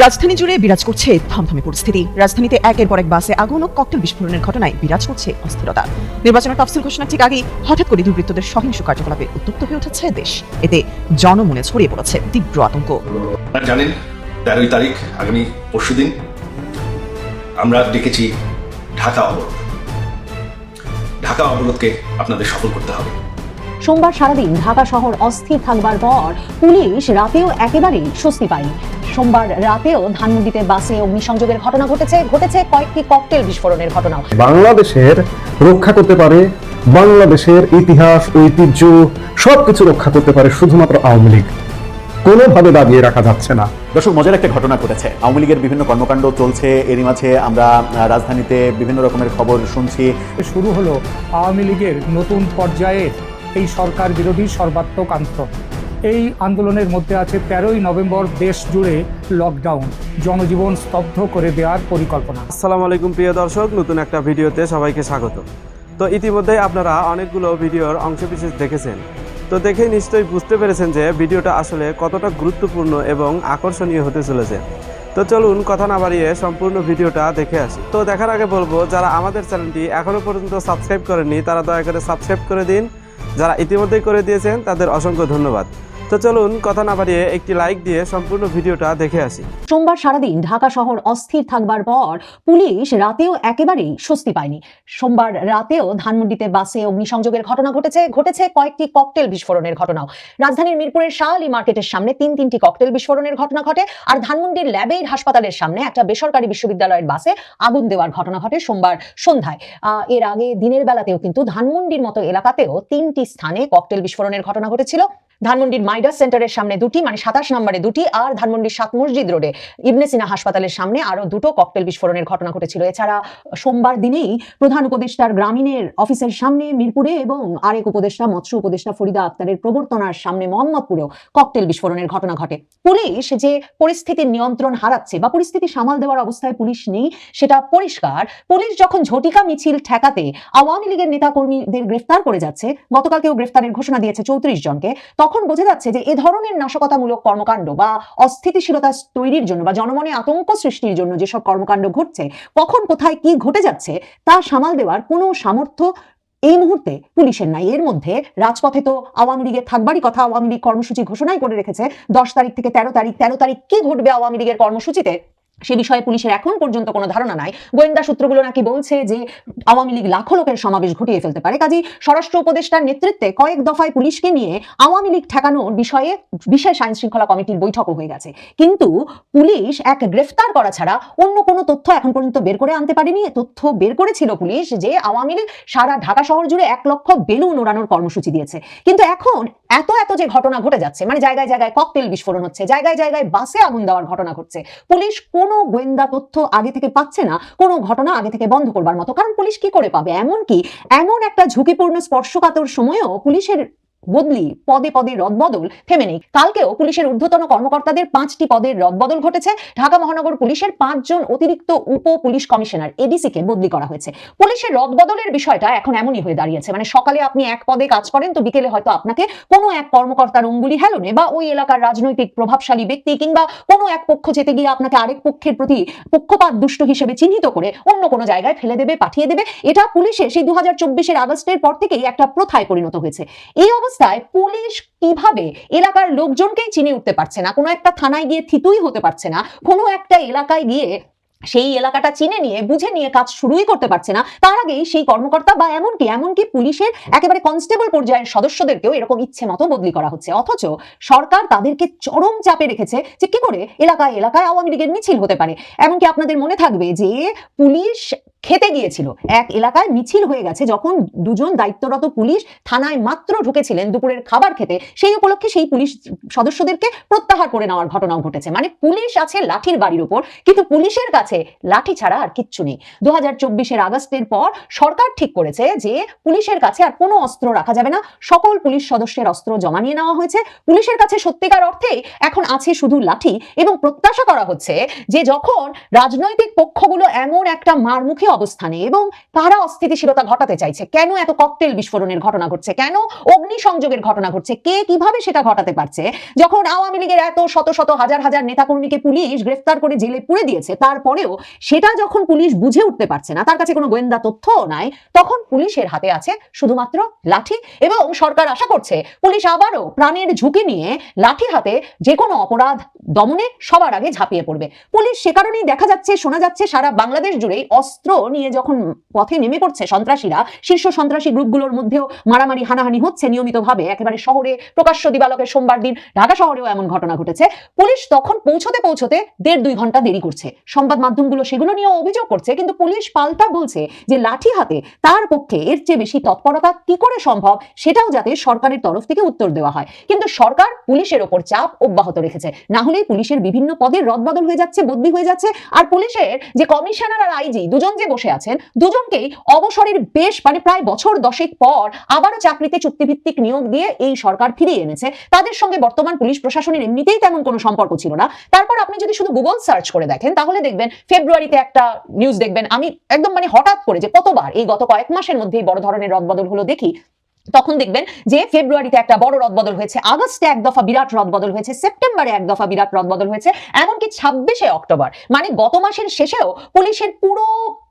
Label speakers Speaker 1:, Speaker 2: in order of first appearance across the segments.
Speaker 1: রাজধানী জুড়ে বিরাজ করছে থমথমে পরিস্থিতি। রাজধানীতে একের পর এক বাসে আগুন ও ককটেল বিস্ফোরণের ঘটনায় বিরাজ করছে অস্থিরতা। নির্বাচনের তফসিল ঘোষণার ঠিক আগেই হঠাৎ করে দুর্বৃত্তদের সহিংস কার্যকলাপে উত্তপ্ত হয়ে উঠেছে দেশ। এতে জনমনে ছড়িয়ে পড়েছে তীব্র আতঙ্ক।
Speaker 2: জানেন, তেরোই তারিখ, আগামী পরশুদিন আমরা ডেকেছি ঢাকা অবরোধ। ঢাকা অবরোধকে আপনাদের সফল করতে হবে।
Speaker 3: সোমবার সারাদিন ঢাকা শহর অস্থির থাকবার পর পুলিশ রাতেও একেবারেই স্বস্তি পায়নি। সোমবার রাতেও ধানমন্ডিতে বাসে অগ্নিসংযোগের ঘটনা ঘটেছে ঘটেছে কয়েকটি ককটেল বিস্ফোরণের ঘটনাও।
Speaker 4: বাংলাদেশের রক্ষা করতে পারে বাংলাদেশের ইতিহাস ঐতিহ্য সবকিছু রক্ষা করতে পারে শুধুমাত্র আওয়ামী লীগ। কোনোভাবে দাবিয়ে রাখা যাচ্ছে না।
Speaker 5: দর্শক মজার একটা ঘটনা ঘটেছে। আওয়ামী লীগের বিভিন্ন কর্মকাণ্ড চলছে এরই মাঝে আমরা রাজধানীতে বিভিন্ন রকমের খবর শুনছি।
Speaker 6: শুরু হলো আওয়ামী লীগের নতুন পর্যায়ের এই সরকার বিরোধী সর্বাত্মক আন্দোলন। এই আন্দোলনের মধ্যে আছে তেরোই নভেম্বর দেশ জুড়ে লকডাউন জনজীবন স্তব্ধ করে দেওয়ার পরিকল্পনা।
Speaker 7: আসসালামু আলাইকুম, প্রিয় দর্শক, নতুন একটা ভিডিওতে সবাইকে স্বাগত। তো ইতিমধ্যেই আপনারা অনেকগুলো ভিডিওর অংশবিশেষ দেখেছেন। তো দেখে নিশ্চয়ই বুঝতে পেরেছেন যে ভিডিওটা আসলে কতটা গুরুত্বপূর্ণ এবং আকর্ষণীয় হতে চলেছে। তো চলুন, কথা না বাড়িয়ে সম্পূর্ণ ভিডিওটা দেখে আসি। তো দেখার আগে বলব, যারা আমাদের চ্যানেলটি এখনও পর্যন্ত সাবস্ক্রাইব করেননি, তারা দয়া করে সাবস্ক্রাইব করে দিন। যারা ইতিমধ্যেই করে দিয়েছেন তাদের অসংখ্য ধন্যবাদ। তো চলুন কথা না বাড়িয়ে একটি লাইক দিয়ে সম্পূর্ণ ভিডিওটা দেখে আসি।
Speaker 3: সোমবার সারাদিন ঢাকা শহর অস্থির থাকবার পর পুলিশ রাতেও একেবারেই স্বস্তি পায়নি। সোমবার রাতেও ধানমন্ডিতে বাসে অগ্নিসংযোগের ঘটনা ঘটেছে ঘটেছে কয়েকটি ককটেল বিস্ফোরণের ঘটনাও। রাজধানীর মিরপুরের শাহলী মার্কেটের সামনে তিন তিনটি ককটেল বিস্ফোরণের ঘটনা ঘটে, আর ধানমন্ডির ল্যাবের হাসপাতালের সামনে একটা বেসরকারি বিশ্ববিদ্যালয়ের বাসে আগুন দেওয়ার ঘটনা ঘটে সোমবার সন্ধ্যায়। এর আগে দিনের বেলাতেও কিন্তু ধানমন্ডির মতো এলাকাতেও তিনটি স্থানে ককটেল বিস্ফোরণের ঘটনা ঘটেছিল। ধানমন্ডির মাইডাস সেন্টারের সামনে দুটি মানে সাতাশ নম্বরে দুটি, আর ধানমন্ডির সাত মসজিদ রোডে ইবনে সিনা হাসপাতালের সামনে আরও দুটো ককটেল বিস্ফোরণের ঘটনা ঘটেছিল। এছাড়া সোমবার দিনেই প্রধান উপদেষ্টার গ্রামীণের অফিসের সামনে মিরপুরে এবং আরেক উপদেষ্টা, মৎস্য উপদেষ্টা ফরিদা আক্তারের প্রবর্তনার সামনে মোহাম্মদপুরেও ককটেল বিস্ফোরণের ঘটনা ঘটে। পুলিশ যে পরিস্থিতির নিয়ন্ত্রণ হারাচ্ছে বা পরিস্থিতি সামাল দেওয়ার অবস্থায় পুলিশ নেই, সেটা পরিষ্কার। পুলিশ যখন ঝটিকা মিছিল ঠেকাতে আওয়ামী লীগের নেতাকর্মীদের গ্রেফতার করে যাচ্ছে, গতকালকেও গ্রেফতারের ঘোষণা দিয়েছে চৌত্রিশ জনকে, তখন বোঝা যাচ্ছে যে এ ধরনের নাশকতামূলক কর্মকাণ্ড বা অস্থিতিশীলতা তৈরির জন্য বা জনমনে আতঙ্ক সৃষ্টির জন্য যেসব কর্মকাণ্ড ঘটছে, কখন, কোথায়, কি ঘটে যাচ্ছে, তা সামাল দেওয়ার কোনো সামর্থ্য এই মুহূর্তে পুলিশের নাই। এর মধ্যে রাজপথে তো আওয়ামী লীগের থাকবারই কথা, আওয়ামী লীগ কর্মসূচি ঘোষণাই করে রেখেছে। দশ তারিখ থেকে তেরো তারিখ তেরো তারিখ কি ঘটবে আওয়ামী লীগের কর্মসূচিতে? সে বিষয়ে পুলিশের এখন পর্যন্ত কোনো ধারণা নাই। গোয়েন্দা সূত্রগুলো নাকি বলছে যে আওয়ামী লীগ লাখো লোকের সমাবেশ ঘটিয়ে ফেলতে পারে। কাজী স্বরাষ্ট্র উপদেষ্টার নেতৃত্বে কয়েক দফায় পুলিশকে নিয়ে আওয়ামী লীগ ঠেকানোর বিষয়ে বিশেষ আইন শৃঙ্খলা কমিটির বৈঠকও হয়ে গেছে। কিন্তু পুলিশ এক গ্রেফতার করা ছাড়া অন্য কোনো তথ্য এখন পর্যন্ত বের করে আনতে পারেনি। তথ্য বের করেছিল পুলিশ যে আওয়ামী লীগ সারা ঢাকা শহর জুড়ে এক লক্ষ বেলুন ওড়ানোর কর্মসূচি দিয়েছে। কিন্তু এখন এত এত যে ঘটনা ঘটে যাচ্ছে মানে জায়গায় জায়গায় ককটেল বিস্ফোরণ হচ্ছে, জায়গায় জায়গায় বাসে আগুন দেওয়ার ঘটনা ঘটছে, পুলিশ কোনো গোয়েন্দা তথ্য আগে থেকে পাচ্ছে না, কোনো ঘটনা আগে থেকে বন্ধ করবার মতো, কারণ পুলিশ কি করে পাবে? এমন কি এমন একটা ঝুঁকিপূর্ণ স্পর্শকাতর সময়ও পুলিশের বদলি পদে পদে রদবদল থেমে নেই। কালকেও পুলিশের ঊর্ধ্বতন কর্মকর্তাদের পাঁচটি পদের রদবদল ঘটেছে। ঢাকা মহানগর পুলিশের পাঁচজন অতিরিক্ত উপ পুলিশ কমিশনার এডিসি কে বদলি করা হয়েছে। পুলিশের রদবদলের বিষয়টা এখন এমনই হয়ে দাঁড়িয়েছে। মানে সকালে আপনি এক পদে কাজ করেন, তো বিকেলে হয়তো আপনাকে কোনো এক কর্মকর্তার অঙ্গুলি হেলনে বা ওই এলাকার রাজনৈতিক প্রভাবশালী ব্যক্তি কিংবা কোনো এক পক্ষ যেতে গিয়ে আপনাকে আরেক পক্ষের প্রতি পক্ষপাত দুষ্ট হিসেবে চিহ্নিত করে অন্য কোনো জায়গায় ফেলে দেবে, পাঠিয়ে দেবে। এটা পুলিশের সেই দু হাজার চব্বিশের আগস্টের পর থেকেই একটা প্রথায় পরিণত হয়েছে। এই অবস্থায় পুলিশ কীভাবে এলাকার লোকজনকেই চিনে উঠতে পারছে না? কোনো একটা থানায় গিয়ে থিতুই হতে পারছে না। কোনো একটা এলাকায় গিয়ে সেই এলাকাটা চিনে নিয়ে, বুঝে নিয়ে কাজ শুরুই করতে পারছে না। তার আগেই সেই কর্মকর্তা বা এমনকি এমনকি পুলিশের একেবারে কনস্টেবল পর্যায়ের সদস্যদেরকেও এরকম ইচ্ছে মতো বদলি করা হচ্ছে। অথচ সরকার তাদেরকে চরম চাপে রেখেছে যে কি করে? এলাকায় এলাকায় আওয়ামী লীগের মিছিল হতে পারে। এমনকি আপনাদের মনে থাকবে যে পুলিশ খেতে গিয়েছিল। এক এলাকায় মিছিল হয়ে গেছে যখন দুজন দায়িত্বরত পুলিশ থানায় মাত্র ঢুকেছিলেন দুপুরের খাবার খেতে। সেই উপলক্ষে সেই পুলিশ সদস্যদেরকে প্রত্যাহার করে নেওয়ার ঘটনাও ঘটেছে। মানে পুলিশ আছে লাঠির বাড়ির উপর, কিন্তু পুলিশের কাছে লাঠি ছাড়া আর কিচ্ছু নেই। দু হাজার চব্বিশের আগস্টের পর সরকার ঠিক করেছে যে পুলিশের কাছে আর কোনো অস্ত্র রাখা যাবে না। সকল পুলিশ সদস্যের অস্ত্র জমা নিয়ে নেওয়া হয়েছে। পুলিশের কাছে সত্যিকার অর্থে এখন আছে শুধু লাঠি এবং প্রত্যাশা করা হচ্ছে যে যখন রাজনৈতিক পক্ষগুলো এমন একটা মারমুখী অবস্থানে এবং কারা অস্থিতিশীলতা ঘটাতে চাইছে। কেন এত ককটেল বিস্ফোরণের ঘটনা ঘটছে? কেন অগ্নিসংযোগের ঘটনা ঘটছে? কে কীভাবে সেটা ঘটাতে পারছে? যখন আওয়ামী লীগের এত শত শত হাজার হাজার নেতাকর্মীকে পুলিশ গ্রেফতার করে জেলে পুরে দিয়েছে, তারপরেও সেটা যখন পুলিশ বুঝে উঠতে পারছে না, তার কাছে কোনো গোয়েন্দা তথ্যও নাই, তখন পুলিশের হাতে আছে শুধুমাত্র লাঠি এবং সরকার আশা করছে পুলিশ আবারও প্রাণের ঝুঁকি নিয়ে লাঠি হাতে যে কোনো অপরাধ দমনে সবার আগে ঝাঁপিয়ে পড়বে। পুলিশ সে কারণেই দেখা যাচ্ছে, শোনা যাচ্ছে সারা বাংলাদেশ জুড়েই অস্ত্র নিয়ে যখন পথে নেমে পড়ছে সন্ত্রাসীরা, শীর্ষ সন্ত্রাসী গ্রুপগুলোর মধ্যেও মারামারি, হানাহানি হচ্ছে নিয়মিতভাবে। একেবারে শহরে প্রকাশ্য দিবালকের সোমবার দিন ঢাকা শহরেও এমন ঘটনা ঘটেছে। পুলিশ তখন পৌঁছতে পৌঁছতে দেড় দুই ঘণ্টা দেরি করছে। সংবাদ মাধ্যমগুলো সেগুলো নিয়েও অভিযোগ করছে, কিন্তু পুলিশ পাল্টা বলছে যে লাঠি হাতে তার পক্ষে এর চেয়ে বেশি তৎপরতা কি করে সম্ভব সেটাও যাতে সরকারের তরফ থেকে উত্তর দেওয়া হয়। কিন্তু সরকার পুলিশের ওপর চাপ অব্যাহত রেখেছে। না হলে পুলিশের বিভিন্ন পদের রদবদল হয়ে যাচ্ছে, বদলি হয়ে যাচ্ছে। আর পুলিশের যে কমিশনার আর আইজি দুজন যে বসে আছেন। দুজনকেই অবসরের বেশ মানে প্রায় বছর দশেক পর আবারও চাকরিতে চুক্তিভিত্তিক নিয়োগ দিয়ে এই সরকার ফিরিয়ে এনেছে। তাদের সঙ্গে বর্তমান পুলিশ প্রশাসনের এমনিতেই তেমন কোনো সম্পর্ক ছিল না। তারপর আপনি যদি শুধু গুগল সার্চ করে দেখেন, তাহলে দেখবেন ফেব্রুয়ারিতে একটা নিউজ দেখবেন। আমি একদম মানে হঠাৎ করে যে কতবার এই গত কয়েক মাসের মধ্যেই বড় ধরনের রদবদল হলো দেখি। তখন দেখবেন যে ফেব্রুয়ারিতে একটা বড় রদবদল হয়েছে, আগস্টে এক দফা বিরাট রদবদল হয়েছে, সেপ্টেম্বরে এক দফা বিরাট রদবদল হয়েছে, এমনকি ছাব্বিশে অক্টোবর। মানে গত মাসের শেষেও পুলিশের পুরো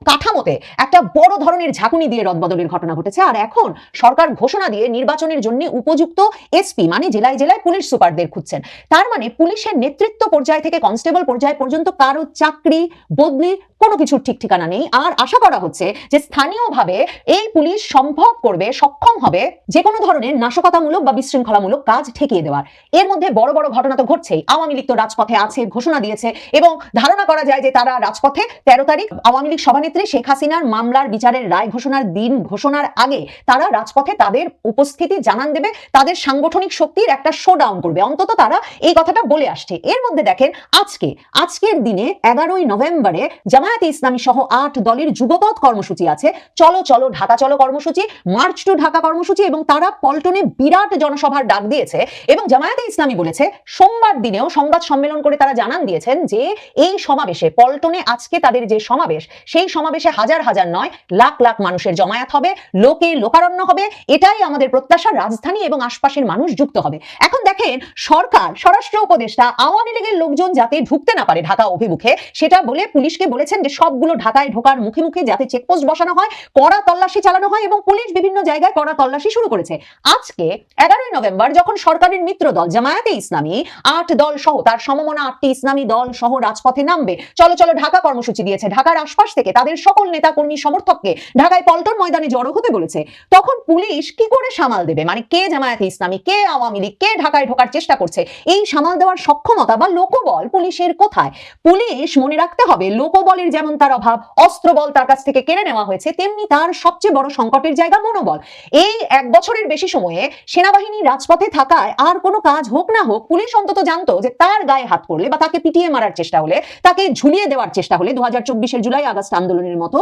Speaker 3: কাঠামোতে একটা বড় ধরনের ঝাঁকুনি দিয়ে রদবদলের ঘটনা ঘটেছে। আর এখন সরকার ঘোষণা দিয়ে নির্বাচনের জন্য উপযুক্ত এসপি মানে জেলায় জেলায় পুলিশ সুপারদের খুঁজছেন। তার মানে পুলিশের নেতৃত্ব পর্যায় থেকে কনস্টেবল পর্যায় পর্যন্ত কারও চাকরি, বদলি কোনো কিছুর ঠিক ঠিকানা নেই। আর আশা করা হচ্ছে যে স্থানীয়ভাবে এই পুলিশ সম্ভব করবে, সক্ষম হবে যে কোনো ধরনের নাশকতামূলক বা বিশৃঙ্খলামূলক কাজ ঠেকিয়ে দেওয়ার। এর মধ্যে বড় বড় ঘটনা তো ঘটছেই। আওয়ামী লীগ তো রাজপথে আছে, ঘোষণা দিয়েছে এবং ধারণা করা যায় যে তারা রাজপথে তেরো তারিখ আওয়ামী লীগ সভানেত্রী শেখ হাসিনার মামলার বিচারের রায় ঘোষণার দিন ঘোষণার আগে তারা রাজপথে তাদের উপস্থিতি জানান দেবে, তাদের সাংগঠনিক শক্তির একটা শো ডাউন করবে। অন্তত তারা এই কথাটা বলে আসছে। এর মধ্যে দেখেন আজকে, আজকের দিনে এগারোই নভেম্বরে জামায়াতে ইসলামী সহ আট দলের যুগপথ কর্মসূচি আছে। চলো চলো ঢাকা চলো কর্মসূচি, মার্চ টু ঢাকা কর্মসূচি এবং তারা পল্টনে বিরাট জনসভার ডাক দিয়েছে এবং জামায়াতে ইসলামী বলেছে, সোমবার দিনেও সংবাদ সম্মেলন করে তারা জানান দিয়েছেন যে, এই সমাবেশে, পল্টনে আজকে তাদের যে সমাবেশ, সেই সমাবেশে হাজার হাজার নয়, লাখ লাখ মানুষের জমায়েত হবে, লোকে লোকারণ্য হবে, এটাই আমাদের প্রত্যাশা, রাজধানী এবং আশপাশের মানুষ যুক্ত হবে। এখন দেখেন, সরকার, স্বরাষ্ট্র উপদেষ্টা, আওয়ামী লীগের লোকজন যাতে ঢুকতে না পারে ঢাকা অভিমুখে, সেটা বলে পুলিশকে বলেছেন যে, সবগুলো ঢাকায় ঢোকার মুখে মুখে যাতে চেকপোস্ট বসানো হয়, কড়া তল্লাশি চালানো হয় এবং পুলিশ বিভিন্ন জায়গায় কড়া তল্লাশি শুরু করেছে। আজকে এগারোই নভেম্বর যখন সরকারের মিত্র দল জামায়াতে ইসলামী আট দল সহ তার সমমনা আটটি ইসলামী দল সহ রাজপথে নামবে। চলো চলো, ঢাকা কর্মসূচি দিয়েছে। ঢাকার আশপাশ থেকে তাদের সকল নেতা কর্মী সমর্থককে ঢাকায় পল্টন ময়দানে জড়ো হতে বলেছে। তখন পুলিশ কি করে সামাল দেবে? মানে কে জামায়াতে ইসলামী, কে আওয়ামী লীগ, কে ঢাকায় ঢোকার চেষ্টা করছে? এই সামাল দেওয়ার সক্ষমতা বা লোকবল পুলিশের কোথায়? পুলিশ মনে রাখতে হবে, লোকবলের যেমন তার অভাব, অস্ত্রবল তার কাছ থেকে কেড়ে নেওয়া হয়েছে, তেমনি তার সবচেয়ে বড় সংকটের জায়গা মনোবল। এই এক বছরের বেশি সময়ে সেনাবাহিনী রাজপথে থাকায় আর কোনো কাজ হোক না হোক পুলিশ অন্তত জানতো যে তার গায়ে হাত পড়লে বা তাকে পিটিয়ে মারার চেষ্টা হলে, তাকে ঝুলিয়ে দেওয়ার চেষ্টা হলে দু হাজার চব্বিশের জুলাই আগস্ট আন্দোলনের মতো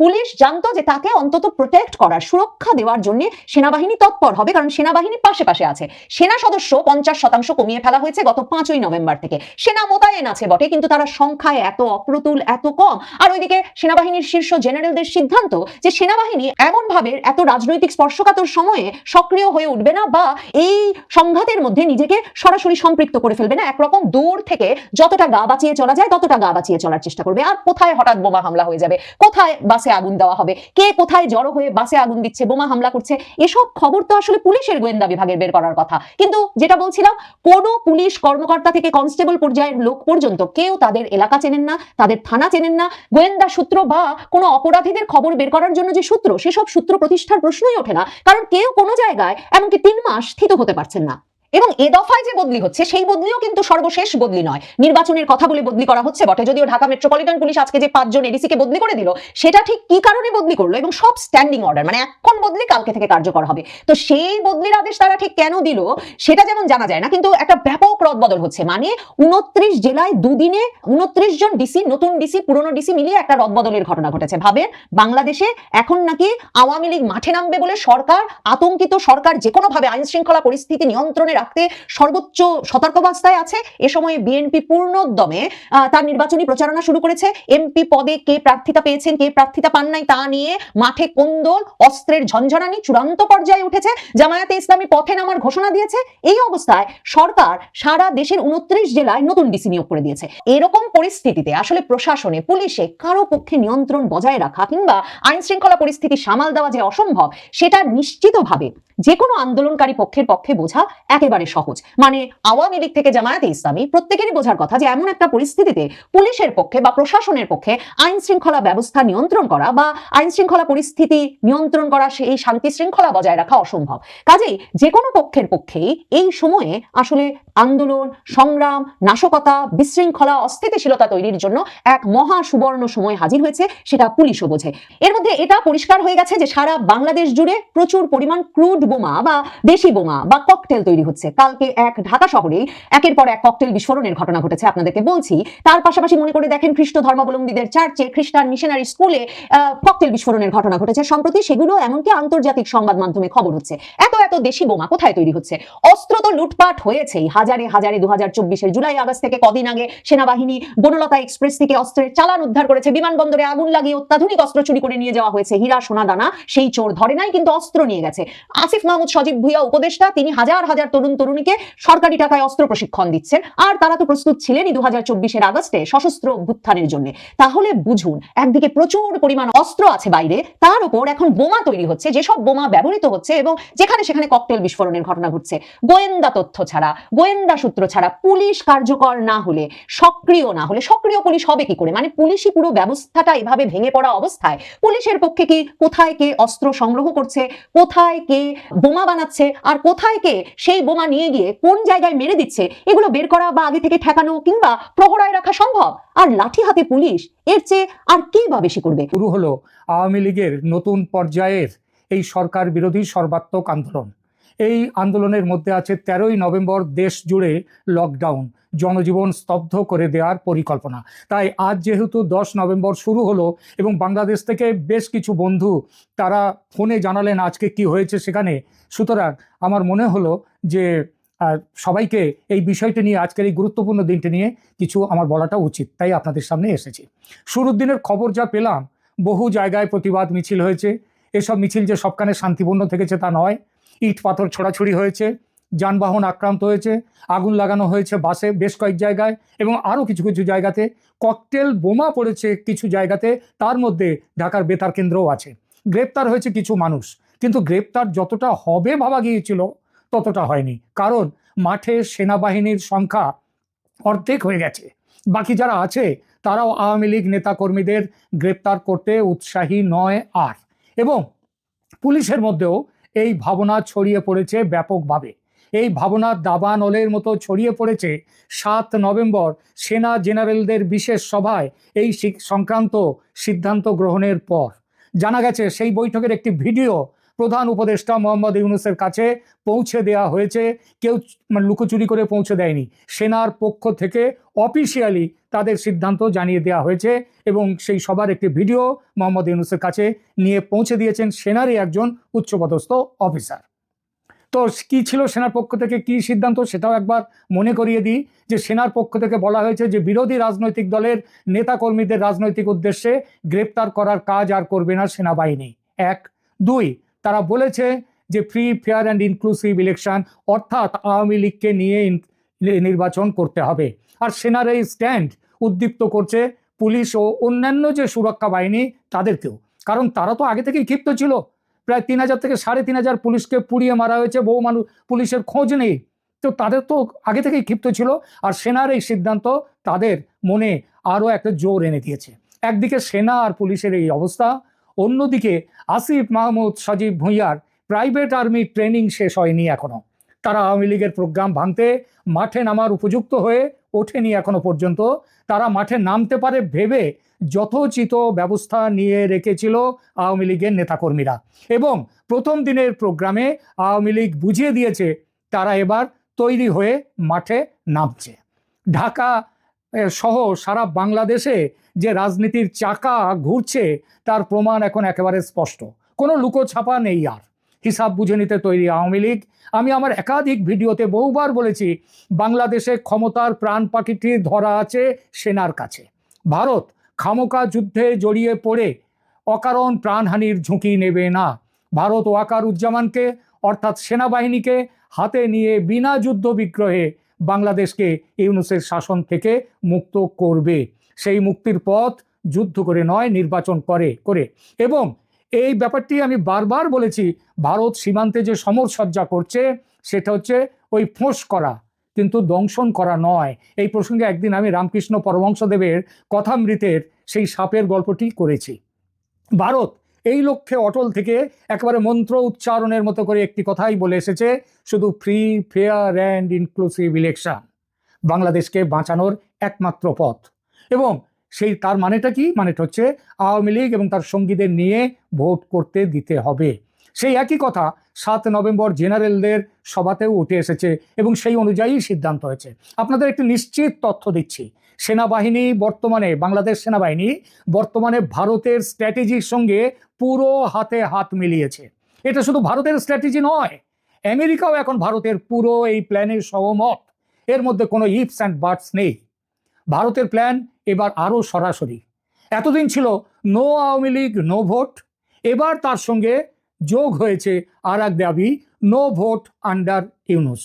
Speaker 3: পুলিশ জানতো যে তাকে অন্তত প্রোটেক্ট করার, সুরক্ষা দেওয়ার জন্য সেনাবাহিনী তৎপর হবে। কারণ সেনাবাহিনী পাশে পাশে আছে। সেনা সদস্য পঞ্চাশ শতাংশ কমিয়ে ফেলা হয়েছে গত পাঁচই নভেম্বর থেকে। সেনা মোতায়েন আছে বটে, কিন্তু তারা সংখ্যায় এত অপ্রতুল, এত কম। আর ওইদিকে সেনাবাহিনীর শীর্ষ জেনারেলদের সিদ্ধান্ত যে সেনাবাহিনী এমন ভাবে এত রাজনৈতিক স্পর্শকাতর সময়ে সক্রিয় হয়ে উঠবে না বা এই সংঘাতের মধ্যে নিজেকে সরাসরি সম্পৃক্ত করে ফেলবে না। একরকম দূর থেকে যতটা গা বাঁচিয়ে চলা যায়, ততটা গা বাঁচিয়ে চলার চেষ্টা করবে। আর কোথায় হঠাৎ বোমা হামলা হয়ে যাবে? কোথায় বাসে আগুন দেওয়া হবে? কে কোথায় জড়ো হয়ে বাসে আগুন দিচ্ছে, বোমা হামলা করছে? এসব খবর তো আসলে পুলিশের গোয়েন্দা বিভাগের বের করার কথা। কিন্তু যেটা বলছিলাম, কোনো পুলিশ কর্মকর্তা থেকে কনস্টেবল পর্যায়ের লোক পর্যন্ত, কেউ তাদের এলাকা চেনেন না, তাদের থানা চেনেন না, গোয়েন্দা সূত্র বা কোনো অপরাধীদের খবর বের করার জন্য যে সূত্র, সেসব সূত্র প্রতিষ্ঠার প্রশ্নই ওঠে না। কারণ কেউ কোনো জায়গায় এমনকি তিন মাস স্থিত হতে পারছেন না। এবং এ দফায় যে বদলি হচ্ছে, সেই বদলিও কিন্তু সর্বশেষ বদলি নয়। নির্বাচনের কথা বলে বদলি করা হচ্ছে বটে। যদিও ঢাকা মেট্রোপলিটন পুলিশ আজকে যে পাঁচজন এডিসিকে বদলি করে দিল, সেটা ঠিক কি কারণে বদলি করল এবং সব স্ট্যান্ডিং অর্ডার মানে এখন বদলি কালকে থেকে কার্যকর হবে। তো সেই বদলির আদেশ তারা ঠিক কেন দিল, সেটা যেমন জানা যায় না, কিন্তু একটা ব্যাপক রদবদল হচ্ছে। মানে উনত্রিশ জেলায় দুদিনে উনত্রিশ জন ডিসি, নতুন ডিসি, পুরনো ডিসি মিলিয়ে একটা রদবদলের ঘটনা ঘটেছে। ভাবেন বাংলাদেশে এখন নাকি আওয়ামী লীগ মাঠে নামবে বলে সরকার, আতঙ্কিত সরকার যে কোনো ভাবে আইন শৃঙ্খলা পরিস্থিতি নিয়ন্ত্রণের রাখতে সর্বোচ্চ সতর্কাবস্থায় আছে। এ সময়ে বিএনপি পূর্ণোদ্যমে তার নির্বাচনী প্রচারণা শুরু করেছে। এমপি পদে কে প্রার্থিতা পেয়েছেন, কে প্রার্থিতা পান নাই তা নিয়ে মাঠে কোন্দল, অস্ত্রের ঝঞ্ঝনানি চূড়ান্ত পর্যায়ে উঠেছে। জামায়াতে ইসলামী পথে নামার ঘোষণা দিয়েছে। এই অবস্থায় সরকার সারা দেশের উনত্রিশ জেলায় নতুন ডিসি নিয়োগ করে দিয়েছে। এরকম পরিস্থিতিতে আসলে প্রশাসনে, পুলিশে কারও পক্ষে নিয়ন্ত্রণ বজায় রাখা কিংবা আইন শৃঙ্খলা পরিস্থিতি সামাল দেওয়া যে অসম্ভব, সেটা নিশ্চিতভাবে যে কোনো আন্দোলনকারী পক্ষের পক্ষে বোঝা একেবারে সহজ। মানে আওয়ামী লীগ থেকে জামায়াতে ইসলামী প্রত্যেকেরই বোঝার কথা যে এমন একটা পরিস্থিতিতে পুলিশের পক্ষে বা প্রশাসনের পক্ষে আইন শৃঙ্খলা ব্যবস্থা নিয়ন্ত্রণ করা বা আইন শৃঙ্খলা পরিস্থিতি নিয়ন্ত্রণ করা, সেই শান্তি শৃঙ্খলা বজায় রাখা অসম্ভব। কাজেই যে কোনো পক্ষের পক্ষেই এই সময়ে আসলে আন্দোলন, সংগ্রাম, নাশকতা, বিশৃঙ্খলা, অস্থিতিশীলতা তৈরির জন্য এক মহা সুবর্ণ সময় হাজির হয়েছে, সেটা পুলিশও বোঝে। এর মধ্যে এটা পরিষ্কার হয়ে গেছে যে সারা বাংলাদেশ জুড়ে প্রচুর পরিমাণ ক্রুড বোমা বা দেশি বোমা বা ককটেল তৈরি হচ্ছে। কালকে এক ঢাকা শহরেই একের পর এক ককটেল বিস্ফোরণের ঘটনা ঘটেছে আপনাদেরকে বলছি। তার পাশাপাশি মনে করে দেখেন খ্রিস্ট ধর্মাবলম্বীদের চার্চে, খ্রিস্টান মিশনারি স্কুলে ককটেল বিস্ফোরণের ঘটনা ঘটেছে। সম্প্রতি সেগুলো এমনকি আন্তর্জাতিক সংবাদ মাধ্যমে খবর হচ্ছে। এত এত দেশি বোমা কোথায় তৈরি হচ্ছে? অস্ত্র তো লুটপাট হয়েছেই হাজারে হাজারে দু হাজার চব্বিশের জুলাই আগস্ট থেকে কদিন আগে সেনাবাহিনী বনলতা এক্সপ্রেস থেকে অস্ত্রের চালান উদ্ধার করেছে। বিমানবন্দরে আগুন লাগিয়ে অত্যাধুনিক অস্ত্র চুরি করে নিয়ে যাওয়া হয়েছে। হীরা সোনা দানা সেই চোর ধরে নাই, কিন্তু অস্ত্র নিয়ে গেছে। আসিফ মাহমুদ, সজীব ভুইয়া উপদেষ্টা, তিনি হাজার হাজার তরুণ তরুণীকে সরকারি টাকায় অস্ত্র প্রশিক্ষণ দিচ্ছেন। আর তারা তো প্রস্তুত ছিলেনই দু হাজার চব্বিশের আগস্টে সশস্ত্র অভ্যুত্থানের জন্য। তাহলে বুঝুন, একদিকে প্রচুর পরিমাণ অস্ত্র আছে বাইরে, তার উপর এখন বোমা তৈরি হচ্ছে, যেসব বোমা ব্যবহৃত হচ্ছে এবং যেখানে সেখানে ককটেল বিস্ফোরণের ঘটনা ঘটছে। গোয়েন্দা তথ্য ছাড়া, গোয়েন্দা সূত্র ছাড়া পুলিশ কার্যকর না হলে, সক্রিয় না হলে, সক্রিয় পুলিশ হবে কি করে? মানে পুলিশই পুরো ব্যবস্থাটা এভাবে ভেঙে পড়া অবস্থায়, পুলিশের পক্ষে কি, কোথায় কে অস্ত্র সংগ্রহ করছে, কোথায় কে বোমা বানাচ্ছে, আর কোথায় কে সেই বোমা নিয়ে গিয়ে কোন জায়গায় মেরে দিচ্ছে, এগুলো বের করা বা আগে থেকে ঠেকানো কিংবা প্রহরায় রাখা সম্ভব? আর লাঠি হাতে পুলিশ, এর চেয়ে আর কি বা বেশি করবে?
Speaker 6: শুরু হলো আওয়ামী লীগের নতুন পর্যায়ের এই সরকার বিরোধী সর্বাত্মক আন্দোলন। এই আন্দোলনের মধ্যে আছে তেরোই নভেম্বর দেশ জুড়ে লকডাউন জনজীবন স্তব্ধ করে দেওয়ার পরিকল্পনা। তাই আজ যেহেতু দশ নভেম্বর শুরু হলো এবং বাংলাদেশ থেকে বেশ কিছু বন্ধু তারা ফোনে জানালেন আজকে কি হয়েছে সেখানে, সুতরাং আমার মনে হলো যে সবাইকে এই বিষয়টি নিয়ে আজকের এই গুরুত্বপূর্ণ দিনটি নিয়ে কিছু আমার বলাটা উচিত, তাই আপনাদের সামনে এসেছি। শুরুর দিনের খবর যা পেলাম, বহু জায়গায় প্রতিবাদ মিছিল হয়েছে। এসব মিছিল যে সবখানে শান্তিপূর্ণ থেকেছে তা নয় ইট পাথর ছোড়াছুড়ি হয়েছে, যানবাহন আক্রান্ত হয়েছে, আগুন লাগানো হয়েছে বাসে বেশ কয়েক জায়গায় এবং আরও কিছু কিছু জায়গাতে ককটেল, বোমা পড়েছে কিছু জায়গাতে, তার মধ্যে ঢাকার বেতার কেন্দ্রও আছে। গ্রেপ্তার হয়েছে কিছু মানুষ, কিন্তু গ্রেপ্তার যতটা হবে ভাবা গিয়েছিল ততটা হয়নি, কারণ মাঠে সেনাবাহিনীর সংখ্যা অর্ধেক হয়ে গেছে। বাকি যারা আছে, তারাও আওয়ামী লীগ নেতাকর্মীদের গ্রেপ্তার করতে উৎসাহী নয় আর। এবং পুলিশের মধ্যেও এই ভাবনা ছড়িয়ে পড়েছে ব্যাপকভাবে। এই ভাবনা দাবানলের মতো ছড়িয়ে পড়েছে সাত নভেম্বর সেনা জেনারেলদের বিশেষ সভায় এই সংক্রান্ত সিদ্ধান্ত গ্রহণের পর। জানা গেছে, সেই বৈঠকের একটি ভিডিও প্রধান উপদেষ্টা মোহাম্মদ ইউনুসের কাছে পৌঁছে দেওয়া হয়েছে। কেউ মানে লুকোচুরি করে পৌঁছে দেয়নি। সেনার পক্ষ থেকে অফিসিয়ালি তাদের সিদ্ধান্ত জানিয়ে দেওয়া হয়েছে এবং সেই সবার একটি ভিডিও মোহাম্মদ ইউনুসের কাছে নিয়ে পৌঁছে দিয়েছেন সেনারই একজন উচ্চপদস্থ অফিসার। তো কি ছিল সেনার পক্ষ থেকে কি সিদ্ধান্ত সেটাও একবার মনে করিয়ে দিই যে সেনার পক্ষ থেকে বলা হয়েছে যে বিরোধী রাজনৈতিক দলের নেতাকর্মীদের রাজনৈতিক উদ্দেশ্যে গ্রেপ্তার করার কাজ আর করবে না সেনাবাহিনী। এক। দুই, তারা বলেছে যে free, fair and inclusive election অর্থাৎ আওয়ামী লীগকে নিয়ে নির্বাচন করতে হবে। আর সেনার এই স্ট্যান্ড উদ্দীপ্ত করছে পুলিশ ও অন্যান্য যে সুরক্ষা বাহিনী, তাদেরকেও। কারণ তারা তো আগে থেকেই ক্ষিপ্ত ছিল। প্রায় তিন হাজার থেকে সাড়ে তিন হাজার পুলিশকে পুড়িয়ে মারা হয়েছে, বহু মানুষ পুলিশের খোঁজ নেই। তো তাদের তো আগে থেকেই ক্ষিপ্ত ছিল আর সেনার এই সিদ্ধান্ত তাদের মনে আরও একটা জোর এনে দিয়েছে। একদিকে সেনা আর পুলিশের এই অবস্থা, অন্যদিকে আসিফ মাহমুদ সজীব ভুঁইয়ার প্রাইভেট আর্মি ট্রেনিং শেষ হয়নি এখনও তারা আওয়ামী লীগের প্রোগ্রাম ভাঙতে মাঠে নামার উপযুক্ত হয়ে ওঠেনি এখনও পর্যন্ত। তারা মাঠে নামতে পারে ভেবে যথোচিত ব্যবস্থা নিয়ে রেখেছিল আওয়ামী লীগের নেতাকর্মীরা। এবং প্রথম দিনের প্রোগ্রামে আওয়ামী লীগ বুঝিয়ে দিয়েছে, তারা এবার তৈরি হয়ে মাঠে নামছে। ঢাকা সহ সারা বাংলাদেশে যে রাজনীতির চাকা ঘুরছে, তার প্রমাণ এখন একেবারে স্পষ্ট। কোনো লুকোছাপা নেই আর। হিসাব বুঝে নিতে তৈরি আওয়ামী লীগ। আমি আমার একাধিক ভিডিওতে বহুবার বলেছি, বাংলাদেশে ক্ষমতার প্রাণ পাখিটি ধরা আছে সেনার কাছে। ভারত খামোকা যুদ্ধে জড়িয়ে পড়ে, অকারণ প্রাণহানির ঝুঁকি নেবে না। ভারত ওয়াকারুজ্জামানকে, অর্থাৎ সেনাবাহিনীকে, হাতে নিয়ে বিনা যুদ্ধ বিগ্রহে বাংলাদেশকে ইউনুসের শাসন থেকে মুক্ত করবে। সেই মুক্তির পথ যুদ্ধ করে নয়, নির্বাচন করে করে। এবং এই ব্যাপারটি আমি বারবার বলেছি, ভারত সীমান্তে যে সমরসজ্জা করছে, সেটা হচ্ছে ওই ফোঁস করা, কিন্তু দংশন করা নয়। এই প্রসঙ্গে একদিন আমি রামকৃষ্ণ পরমংশদেবের কথামৃতের সেই সাপের গল্পটি করেছি। ভারত এই লক্ষ্যে অটল থেকে একেবারে মন্ত্র উচ্চারণের মতো করে একটি কথাই বলে এসেছে, শুধু free fair and inclusive election বাংলাদেশকে বাঁচানোর একমাত্র পথ। এবং সেই তার মানেটা কি? মানেটা হচ্ছে আওয়ামী লীগ এবং তার সঙ্গীদের নিয়ে ভোট করতে দিতে হবে। সেই একই কথা সাত নভেম্বর জেনারেলদের সভাতেও উঠে এসেছে এবং সেই অনুযায়ী সিদ্ধান্ত হয়েছে। আপনাদের একটি নিশ্চিত তথ্য দিচ্ছি। সেনাবাহিনী বর্তমানে, বাংলাদেশ সেনাবাহিনী বর্তমানে ভারতের স্ট্র্যাটেজির সঙ্গে পুরো হাতে হাত মিলিয়েছে। এটা শুধু ভারতের স্ট্র্যাটেজি নয়, আমেরিকাও এখন ভারতের পুরো এই প্ল্যানের সহমত। এর মধ্যে কোনো ইফস অ্যান্ড বার্ডস নেই। ভারতের প্ল্যান এবার আরও সরাসরি। এতদিন ছিল no Awami League no vote এবার তার সঙ্গে যোগ হয়েছে আর এক দাবি নো ভোট আন্ডার ইউনুস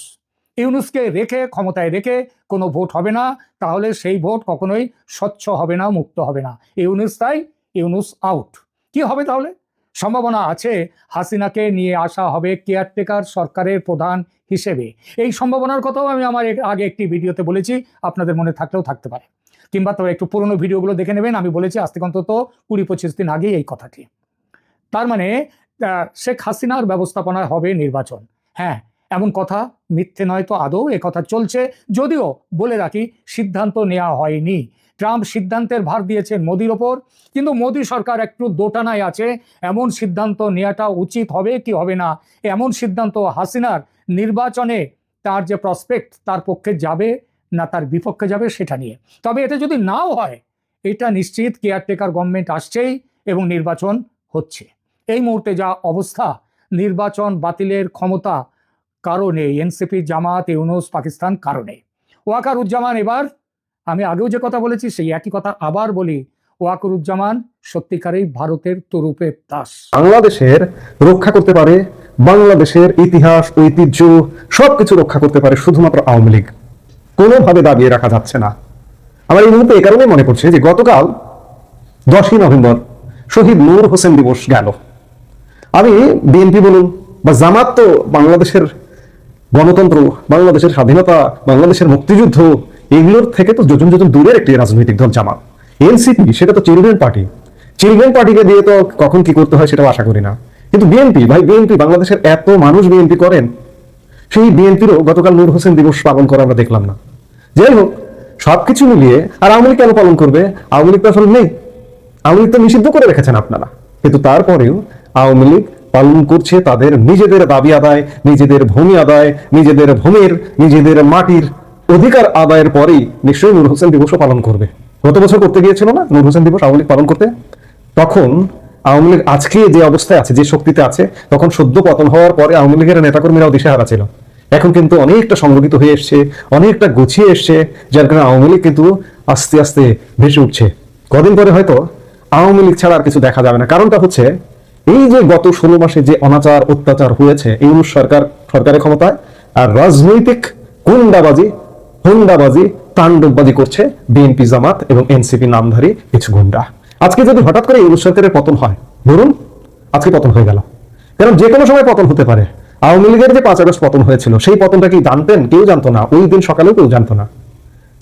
Speaker 6: ইউনুসকে রেখে, ক্ষমতায় রেখে কোনো ভোট হবে না, তাহলে সেই ভোট কখনোই স্বচ্ছ হবে না, মুক্ত হবে না। ইউনুস তাই, ইউনুস আউট কি হবে তাহলে? সম্ভাবনা আছে হাসিনাকে নিয়ে আসা হবে কেয়ারটেকার সরকারের প্রধান হিসেবে। এই সম্ভাবনার কথাও আমি আমার আগে একটি ভিডিওতে বলেছি, আপনাদের মনে থাকলেও থাকতে পারে। কিংবা তবে একটু পুরনো ভিডিওগুলো দেখে নেবেন, আমি বলেছি আজ থেকে অন্তত কুড়ি পঁচিশ দিন আগেই এই কথাটি। তার মানে শেখ হাসিনার ব্যবস্থাপনায় হবে নির্বাচন। হ্যাঁ এমন কথা মিথ্যে নয় তো আদৌ কথা চলছে। যদিও বলে রাখি, সিদ্ধান্ত নেওয়া হয়নি। ট্রাম্প সিদ্ধান্তের ভার দিয়েছেন মোদির ওপর। কিন্তু মোদি সরকার একটু দোটানায় আছে। এমন সিদ্ধান্ত নেওয়াটা উচিত হবে কি হবে না? এমন সিদ্ধান্ত হাসিনার নির্বাচনে তার যে প্রসপেক্ট তার পক্ষে যাবে না, তার বিপক্ষে যাবে সেটা নিয়ে। তবে এটা যদি নাও হয়, এটা নিশ্চিত কেয়ারটেকার গভর্নমেন্ট আসছেই এবং নির্বাচন হচ্ছে। এই মুহূর্তে যা অবস্থা, নির্বাচন বাতিলের ক্ষমতা কারণে এনসিপি জামাত ইউনুস পাকিস্তান কারণে ওয়াকারুজ্জামান এবার আমি আগেও যে কথা বলেছি, সেই একই কথা আবার বলি। ওয়াকুরুজ্জামান সত্যিকারেই ভারতের তরুপের দাস।
Speaker 4: বাংলাদেশের রক্ষা করতে পারে, বাংলাদেশের ইতিহাস, ঐতিহ্য সবকিছু রক্ষা করতে পারে শুধুমাত্র আওয়ামী লীগ। কোনোভাবে দাবিয়ে রাখা যাচ্ছে না। আমার এই মুহূর্তে এ কারণে মনে পড়ছে যে গতকাল দশই নভেম্বর শহীদ নূর হোসেন দিবস গেল। আমি বিএনপি বলুন বা জামাত তো বাংলাদেশের গণতন্ত্র, বাংলাদেশের স্বাধীনতা, বাংলাদেশের মুক্তিযুদ্ধ এগুলোর থেকে তো যোজন যোজন দূরের একটি রাজনৈতিক দল জামাত। এনসিপি, সেটা তো চিলড্রেন পার্টি। চিলড্রেন পার্টিকে দিয়ে তো কখন কি করতে হয় সেটাও আশা করি না। কিন্তু বিএনপি, ভাই, বিএনপি, বাংলাদেশের এত মানুষ বিএনপি করেন, সেই বিএনপিরও গতকাল নূর হোসেন দিবস পালন করা আমরা দেখলাম না। যাই হোক, সবকিছু মিলিয়ে, আর আওয়ামী লীগ কেন পালন করবে? আওয়ামী লীগ তো আসলে নেই। আওয়ামী লীগ তো নিষিদ্ধ করে রেখেছেন আপনারা। কিন্তু তারপরেও আওয়ামী লীগ পালন করছে তাদের নিজেদের দাবি আদায়, নিজেদের ভূমি আদায়, নিজেদের ভূমির, নিজেদের মাটির অধিকার আদায়ের পরেই নিশ্চয়ই নূর হোসেন দিবসও পালন করবে। গত বছর করতে গিয়েছিল না নূর হোসেন দিবস আওয়ামী পালন করতে? তখন আওয়ামী লীগ আজকে যে অবস্থায় আছে, যে শক্তিতে আছে, তখন সদ্য পতন হওয়ার পরে আওয়ামী লীগের নেতাকর্মীরাও দিশেহারা ছিল। এখন কিন্তু অনেকটা সংগঠিত হয়ে এসছে, অনেকটা গুছিয়ে এসছে, যার কারণে আওয়ামী লীগ কিন্তু আস্তে আস্তে ভেসে উঠছে। কদিন পরে হয়তো আওয়ামী লীগ ছাড়া আর কিছু দেখা যাবে না। কারণটা হচ্ছে, এই যে গত ষোলো মাসে যে অনাচার, অত্যাচার হয়েছে, ইউনুস সরকার, সরকারের ক্ষমতায়, আর রাজনৈতিক গুন্ডাবাজি হুন্ডাবাজি, তাণ্ডববাজি করছে বিএনপি জামাত এবং এনসিপি নামধারী কিছু গুন্ডা। আজকে যদি হঠাৎ করে ইউনুস সরকারের পতন হয়, ধরুন, আজকে পতন হয়ে গেল। কারণ যে কোনো সময় পতন হতে পারে। আওয়ামী লীগের যে পাঁচ আগস্ট পতন হয়েছিল, সেই পতনটা কি জানতেন? কেউ জানতো না। ওই দিন সকালেও কেউ জানতো না।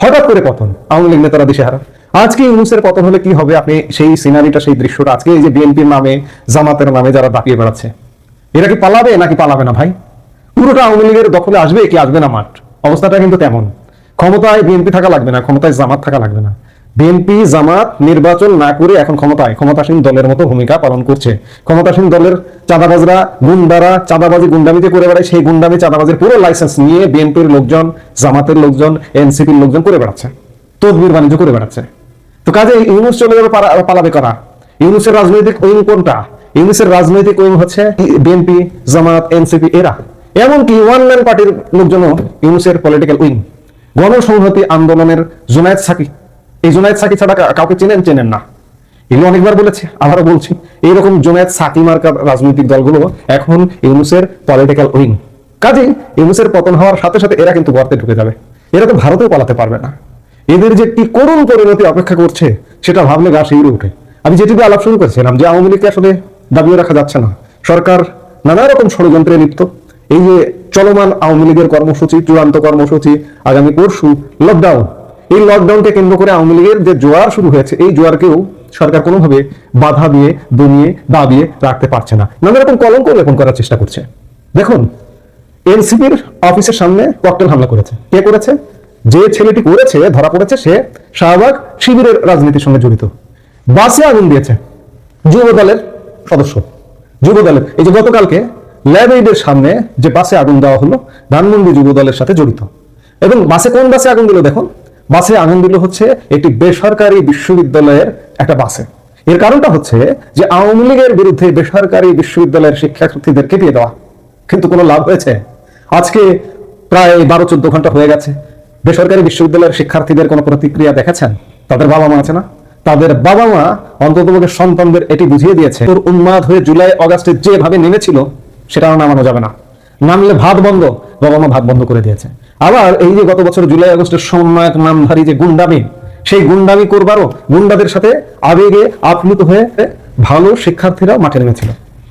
Speaker 4: হঠাৎ করে পতন, আওয়ামী লীগ নেতারা দিশেহারা। আজকে ইউনুসের পতন হলে কি হবে? আপনি সেই সিনারিটা, সেই দৃশ্যটা আজকে এই যে বিএনপির নামে, জামাতের নামে যারা দাপিয়ে বেড়াচ্ছে, এরা কি পালাবে নাকি পালাবে না ভাই? পুরোটা আওয়ামী লীগের দখলে আসবে কি আসবে না মাঠ? অবস্থাটা কিন্তু তেমন। ক্ষমতায় বিএনপি থাকা লাগবে না, ক্ষমতায় জামাত থাকা লাগবে না। বিএনপি, জামাত নির্বাচন না করে এখন ক্ষমতায়, ক্ষমতাসীন দলের মতো ভূমিকা পালন করছে। ক্ষমতাসীন দলের চাঁদাবাজরা, গুন্ডারা, চাঁদাবাজি গুন্ডামিতে করে বেড়ায়, সেই গুন্ডামি, চাঁদাবাজির পুরো লাইসেন্স নিয়ে বিএনপির লোকজন, জামাতের লোকজন, এনসিপির লোকজন করে বেড়াচ্ছে। তদবির বাণিজ্য করে বেড়াচ্ছে। তো কাজে ইউনুস চলে যাবে পালাবে করা? ইউনুসের রাজনৈতিক উইং কোনটা? ইউনিসের রাজনৈতিক উইং হচ্ছে বিএনপি, জামাত, এনসিপি, এরা। এমনকি ওয়ান ম্যান পার্টির লোকজনও ইউনিসের পলিটিক্যাল উইং। গণসংহতি আন্দোলনের জুনায়েদ সাকি। এই জুনায়েদ সাকি ছাড়া কাউকে চেনেন? চেনেন না। এগুলো অনেকবার বলেছে, আবারও বলছি। এইরকম জুনায়েদ সাকি মার্কার রাজনৈতিক দলগুলো এখন ইউনুসের পলিটিক্যাল উইং কাজেই ইউনুসের পতন হওয়ার সাথে সাথে এরা কিন্তু গর্তে ঢুকে যাবে। এরা তো ভারতেও পালাতে পারবে না। এদের যে কি করুণ পরিণতি অপেক্ষা করছে, সেটা ভাবলে গা শিউরে ওঠে। আমি যেটুকু আলাপ শুরু করেছিলাম যে আওয়ামী লীগকে আসলে দাবিও রাখা যাচ্ছে না। সরকার নানা রকম ষড়যন্ত্রে লিপ্ত। এই যে চলমান আওয়ামী লীগের কর্মসূচি, চূড়ান্ত কর্মসূচি, আগামী পরশু লকডাউন এই লকডাউনকে কেন্দ্র করে আওয়ামী লীগের যে জোয়ার শুরু হয়েছে, এই জোয়ারকেও সরকার কোনোভাবে বাধা দিয়ে, দমিয়ে, দাবিয়ে রাখতে পারছে না। নানা রকম কলঙ্ক লেপন করার চেষ্টা করছে। দেখুন, এনসিপির অফিসের সামনে ককটেল হামলা করেছে। কে করেছে? যে ছেলেটি করেছে, ধরা পড়েছে, সে শাহবাগ শিবিরের রাজনীতির সঙ্গে জড়িত। বাসে আগুন দিয়েছে। যুব দলের সদস্য। যুব দলের এই যে গতকালকে ল্যাব এইডের সামনে যে বাসে আগুন দেওয়া হলো, ধানমন্ডি যুব দলের সাথে জড়িত। এবং বাসে কোন বাসে আগুন দিল দেখুন? বাসে আগুন দিল হচ্ছে একটি বেসরকারি বিশ্ববিদ্যালয়ের একটা বাসে। এর কারণটা হচ্ছে যে আওয়ামী লীগের বিরুদ্ধে বেসরকারি বিশ্ববিদ্যালয়ের শিক্ষার্থীদের কেটিয়ে দেওয়া। কিন্তু কোনো লাভ হয়েছে? আজকে প্রায় বারো চোদ্দ ঘণ্টা হয়ে গেছে। বেসরকারি বিশ্ববিদ্যালয়ের শিক্ষার্থীদের কোনো প্রতিক্রিয়া দেখেছেন? তাদের বাবা মা আছে না? তাদের বাবা মা অন্তত সন্তানদের এটি বুঝিয়ে দিয়েছে। তোর উন্মাদ হয়ে জুলাই, অগাস্টে যেভাবে নেমেছিল সেটা নামানো যাবে না। নামলে ভাত বন্ধ, বাবা মা ভাত বন্ধ করে দিয়েছে। আবার এই যে গত বছর জুলাই আগস্টের সমন্বয়ক নামধারী যে গুন্ডামি, সেই গুন্ডামি করবারও গুন্ডাদের সাথে আবেগে আপ্লুত হয়ে ভালো শিক্ষার্থীরা মাঠে নেমেছিল।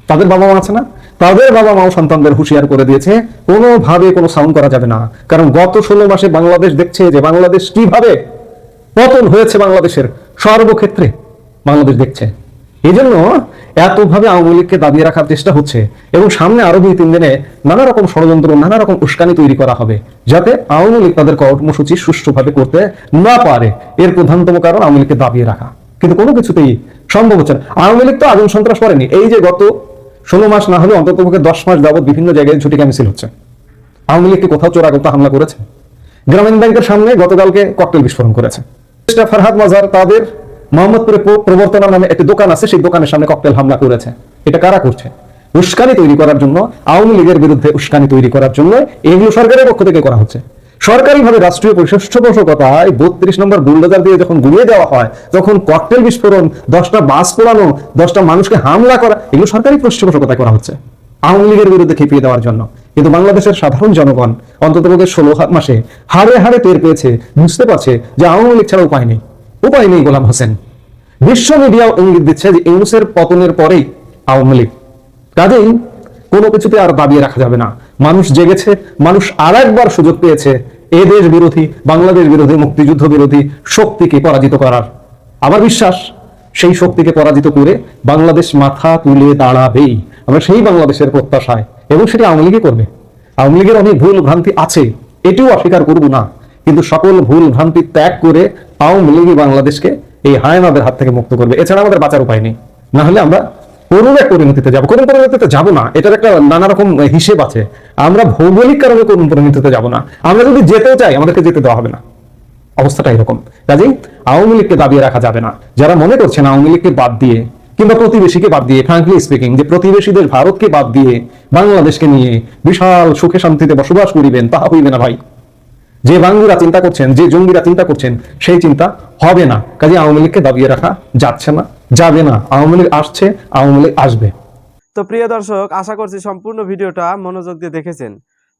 Speaker 4: তাদের বাবা মা আছে না? তাদের বাবা মাও সন্তানদের হুঁশিয়ার করে দিয়েছে, কোনোভাবে কোনো সাউন্ড করা যাবে না। কারণ গত ষোলো মাসে বাংলাদেশ দেখছে যে বাংলাদেশ কীভাবে পতন হয়েছে বাংলাদেশের সর্বক্ষেত্রে বাংলাদেশ দেখছে। এই জন্য এতভাবে আওয়ামী লীগকে দাবিয়ে রাখার চেষ্টা হচ্ছে এবং সামনে আরও দুই তিন দিনে নানা রকম ষড়যন্ত্র, নানা রকম উস্কানি তৈরি করা হবে যাতে আওয়ামী লীগ তাদের কর্মসূচি সুষ্ঠুভাবে করতে না পারে। এর প্রধানতম কারণ আওয়ামী লীগকে দাবিয়ে রাখা। কিন্তু কোনো কিছুতেই সম্ভব হচ্ছে না। আওয়ামী লীগ তো আগুন সন্ত্রাস করেনি। এই যে গত ষোলো মাস না হলে অন্তত দশ মাস যাবত বিভিন্ন জায়গায় ঝুটিকা মিছিল হচ্ছে। আওয়ামী লীগকে কোথাও চোরাগত হামলা করেছে? গ্রামীণ ব্যাংকের সামনে গতকালকে ককটেল বিস্ফোরণ করেছে। ফারহাদ মাজার তাদের মোহাম্মদপুরে প্র- প্রবর্তনা নামে একটি দোকান আছে, সেই দোকানের সামনে ককটেল হামলা করেছে। এটা কারা করছে? উস্কানি তৈরি করার জন্য, আওয়ামী লীগের বিরুদ্ধে উস্কানি তৈরি করার জন্য এগুলো সরকারের পক্ষ থেকে করা হচ্ছে। সরকারিভাবে রাষ্ট্রীয় পৃষ্ঠপোষকতায় বত্রিশ নম্বর বুলডোজার দিয়ে যখন গুলিয়ে দেওয়া হয়, তখন ককটেল বিস্ফোরণ, দশটা বাস পোড়ানো, দশটা মানুষকে হামলা করা, এগুলো সরকারি পৃষ্ঠপোষকতায় করা হচ্ছে। আওয়ামী লীগের বিরুদ্ধে খেপিয়ে দেওয়ার জন্য। কিন্তু বাংলাদেশের সাধারণ জনগণ অন্তত ষোলো মাসে হারে হারে টের পেয়েছে, বুঝতে পারছে যে আওয়ামী লীগ ছাড়া উপায় নেই। উপায় নেই গোলাম হোসেন। বিশ্ব মিডিয়াও ইঙ্গিত দিচ্ছে যে ইউনুসের পতনের পরেই আওয়ামী লীগ। কাজেই কোনো কিছুতে আর দাবিয়ে রাখা যাবে না। মানুষ জেগেছে, মানুষ আর একবার সুযোগ পেয়েছে এ দেশ বিরোধী, বাংলাদেশ বিরোধী, মুক্তিযুদ্ধ বিরোধী শক্তিকে পরাজিত করার। আমার বিশ্বাস, সেই শক্তিকে পরাজিত করে বাংলাদেশ মাথা তুলে দাঁড়াবেই। আমরা সেই বাংলাদেশের প্রত্যাশায়। এবং সেটা আওয়ামী লীগই করবে। আওয়ামী লীগের অনেক ভুল ভ্রান্তি আছে। এটিও অস্বীকার করব না। কিন্তু সকল ভুল ভ্রান্তি ত্যাগ করে আওয়ামী লীগই বাংলাদেশকে এই হায়নাদের হাত থেকে মুক্ত করবে। এছাড়া আমাদের বাঁচার উপায় নেই। না হলে আমরা করুণ পরিণতিতে যাব। করুণ পরিণতিতে যাব না। এটার একটা নানা রকম হিসেব আছে। আমরা ভৌগোলিক কারণে করুণ পরিণতিতে যাব না। আমরা যদি যেতেও চাই, আমাদেরকে যেতে দেওয়া হবে না। অবস্থাটা এরকম। কাজেই আওয়ামী লীগকে দাবিয়ে রাখা যাবে না। যারা মনে করছেন আওয়ামী লীগকে বাদ দিয়ে, কিংবা প্রতিবেশীকে বাদ দিয়ে ফ্রাঙ্কলি স্পিকিং যে প্রতিবেশীদের ভারতকে বাদ দিয়ে বাংলাদেশকে নিয়ে বিশাল সুখে শান্তিতে বসবাস করিবেন, তাহা হইবে না ভাই। যে বাঙ্গুরা চিন্তা করছেন, যে জঙ্গিরা চিন্তা করছেন, সেই চিন্তা হবে না। কাজে আওয়ামী লীগকে দাবিয়ে রাখা যাচ্ছে না, যাবে না। আওয়ামী লীগ আসছে, আওয়ামী লীগ আসবে।
Speaker 7: তো প্রিয় দর্শক, আশা করছি সম্পূর্ণ ভিডিওটা মনোযোগ দিয়ে দেখেছেন।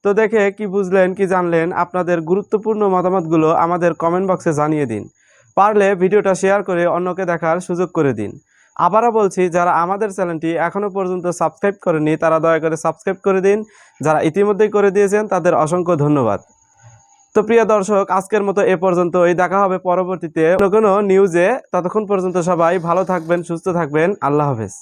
Speaker 7: তো দেখে কি বুঝলেন, কি জানলেন, আপনাদের গুরুত্বপূর্ণ মতামতগুলো আমাদের কমেন্ট বক্সে জানিয়ে দিন। পারলে ভিডিওটা শেয়ার করে অন্যকে দেখার সুযোগ করে দিন। আবারও বলছি, যারা আমাদের চ্যানেলটি এখনও পর্যন্ত সাবস্ক্রাইব করেনি তারা দয়া করে সাবস্ক্রাইব করে দিন। যারা ইতিমধ্যেই করে দিয়েছেন, তাদের অসংখ্য ধন্যবাদ। তো প্রিয় দর্শক, আজকের মতো এ পর্যন্ত এই দেখা হবে পরবর্তীতে কোনো নিউজে ততক্ষণ পর্যন্ত সবাই ভালো থাকবেন, সুস্থ থাকবেন। আল্লাহ হাফেজ।